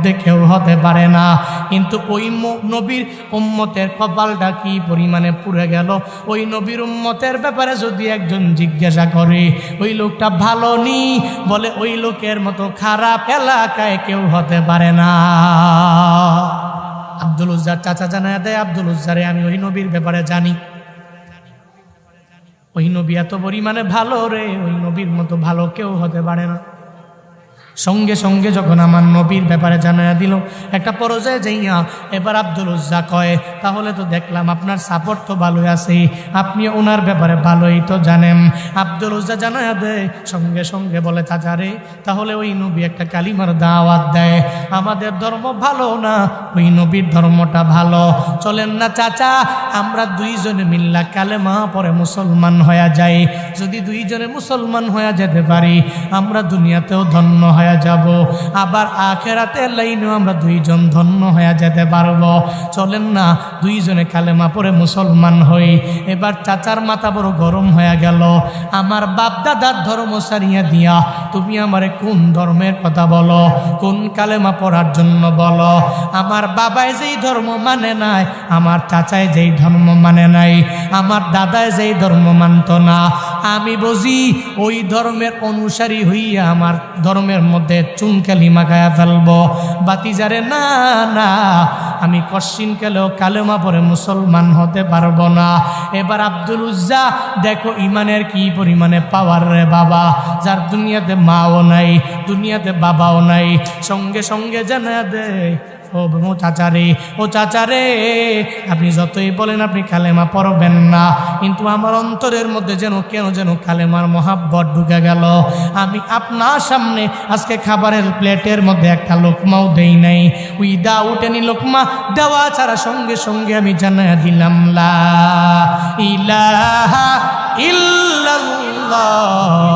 মধ্যে কেউ হতে পারে না। কিন্তু ওই নবীর উম্মতের কপালটা কি পরিমাণে পুড়ে গেল? ওই নবীর উম্মতের ব্যাপারে যদি একজন জিজ্ঞাসা করে, ওই লোকটা ভালো নি? বলে, ওই লোকের মতো খারাপ এলাকায় কেউ হতে পারে না। আব্দুল উজ্জার চাচা জানা দেয়, আব্দুল উজ্জারে আমি ওই নবীর ব্যাপারে জানি। ওই নবী এত পরিমাণে ভালো রে, ওই নবীর মতো ভালো কেউ হতে পারে না। সঙ্গে সঙ্গে যখন আমার নবীর ব্যাপারে জানাইয়া দিল, একটা পর্যায়ে যাইয়া এবার আব্দুল উজ্জা কয়, তাহলে তো দেখলাম আপনার সাপোর্ট তো ভালোই আছে, আপনি ওনার ব্যাপারে ভালোই তো জানেন। আব্দুল উজ্জা জানাইয়া দেয়, সঙ্গে সঙ্গে বলে চাচারে তাহলে ওই নবী একটা কালিমার দাওয়াত দেয়। আমাদের ধর্ম ভালো না, ওই নবীর ধর্মটা ভালো। চলেন না চাচা, আমরা দুইজনে মিল্লা কালেমা পরে মুসলমান হয়ে যাই। যদি দুইজনে মুসলমান হয়ে যেতে পারি, আমরা দুনিয়াতেও ধন্য হয়ে যাব। আবার আখেরাতে লাইনেও আমরা দুইজন ধন্য হয়ে যেতে পারব। চলেন না, দুইজনে কালেমা পরে মুসলমান হই। এবার চাচার মাথা বড় গরম হয়ে গেল। আমার বাপ দাদার ধর্ম সারিয়া দিয়া, তুমি আমারে কোন ধর্মের কথা বলো? কোন কালেমা পড়ার জন্য বলো? আমার বাবাই যেই ধর্ম মানে নাই, আমার চাচাই যেই ধর্ম মানে নাই, আমার দাদায় যেই ধর্ম মানত না আমি বুঝি ওই ধর্মের অনুসারী হইয়া আমার ধর্মের মধ্যে চুনকালি মাখায়া ফেলব। বাতিজারে, না না, আমি কশ্চিন কেলেও কালেমা পরে মুসলমান হতে পারব না। এবার আব্দুল উজ্জা, দেখো ইমানের কি পরিমাণে পাওয়ার রে বাবা। যার দুনিয়াতে মাও নাই, দুনিয়াতে বাবাও নাই, সঙ্গে সঙ্গে জানা দেয় ও চাচারে ও চাচারে, আপনি যতই বলেন আপনি কালেমা পড়বেন না। কিন্তু আমার অন্তরের মধ্যে যেন, কেন যেন কালেমার মহাব্বত ঢুকে গেল। আমি আপনার সামনে আজকে খাবারের প্লেটের মধ্যে একটা লোকমাও দেই নাই। উই দা উঠেনি লোকমা, দেওয়া ছাড়া সঙ্গে সঙ্গে আমি জানা দিলাম, লা ইলাহা ইল্লাল্লাহ।